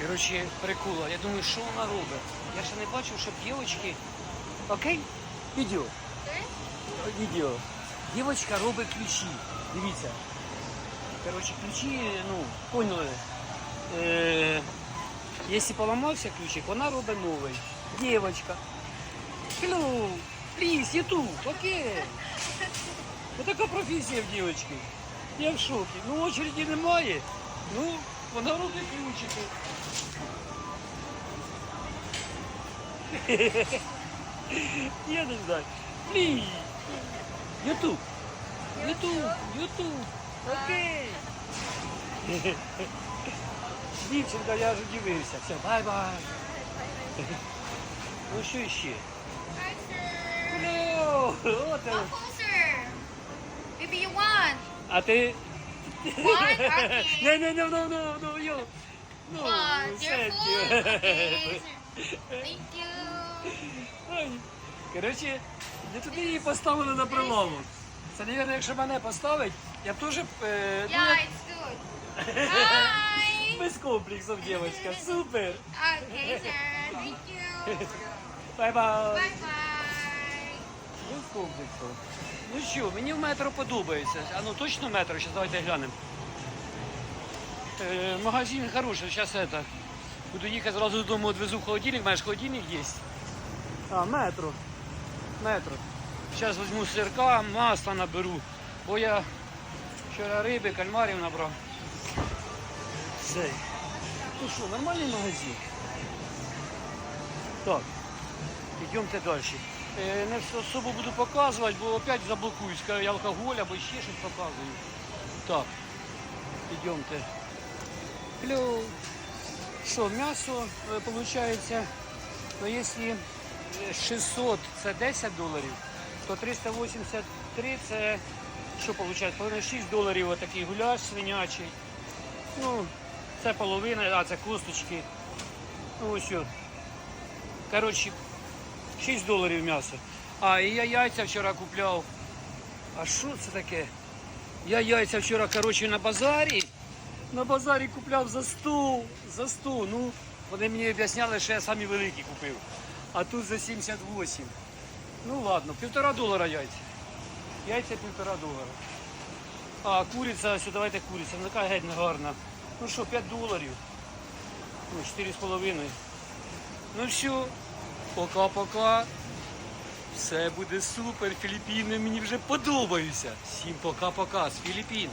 Коротше, прикола. Я думаю, що вона робить? Я ще не бачив, щоб дівчатки. Окей? Відео. Відео. Дівчинка робить ключі. Дивіться. Коротше, ключі, ну, поняли. Е, якщо поламався ключик, вона робить новий. Дівчинка. Hello, please, YouTube, окей. Ось така професія в дівчинки. Я в шокі. Ну, очереді немає. Ну, вона робить ключики. Я не знаю. Please. YouTube. YouTube, YouTube. Окей. Дівчинка, я ж удивився. Все, бай-бай. Ну що ще? Hi, sir. Ну, от, Go closer. Maybe you want. а ти... One? Okay. Не, не, не, ну, ну, ну, йо. Ну, One. Thank you. Thank you. Ой. Коротше, я туди її поставили на прилавок. Це, мабуть, якщо мене поставить, я б теж, е, ну, Yeah, як it's good. Hi. без комплексів, дівчинка. Супер. Okay, sir. Thank you. Бай-бай. Bye-bye. Без комплексу. Ну що, мені в метро подобається. А ну точно метро, зараз давайте глянемо. Е, магазин хороший, зараз это. Буду їхати зразу додому, відвезу в холодильник, маєш холодильник є. А, метро. Метро. Зараз візьму сирка, масла наберу. Бо я вчора риби, кальмарів набрав. Все. Ну що, нормальний магазин. Так. Йдемте далі. Е, Не особо буду показувати, бо опять заблокують, скажу, я алкоголь або ще щось показую. Так, йдемте. Клю. Що, м'ясо, виходить, ну, якщо е, 600 це 10 доларів, то 383 це що виходить? Половина 6 доларів отакий гуляш свинячий. Ну, це половина, а це косточки. Ну ось. Коротше, 6 доларів м'ясо. А, і я яйця вчора купляв. А що це таке? Я яйця вчора, коротше, на базарі. На базарі купляв за 100. За 100. Ну, вони мені об'ясняли, що я самі великі купив. А тут за 78. Ну ладно, півтора долара яйця. Яйця півтора долара. А куриця, ось давайте куриця, ну така геть не гарна. Ну що, 5 доларів. Ну, 4,5. Ну все, пока-пока. Все буде супер. Філіппіни мені вже подобаються. Всім пока-пока з Філіппін.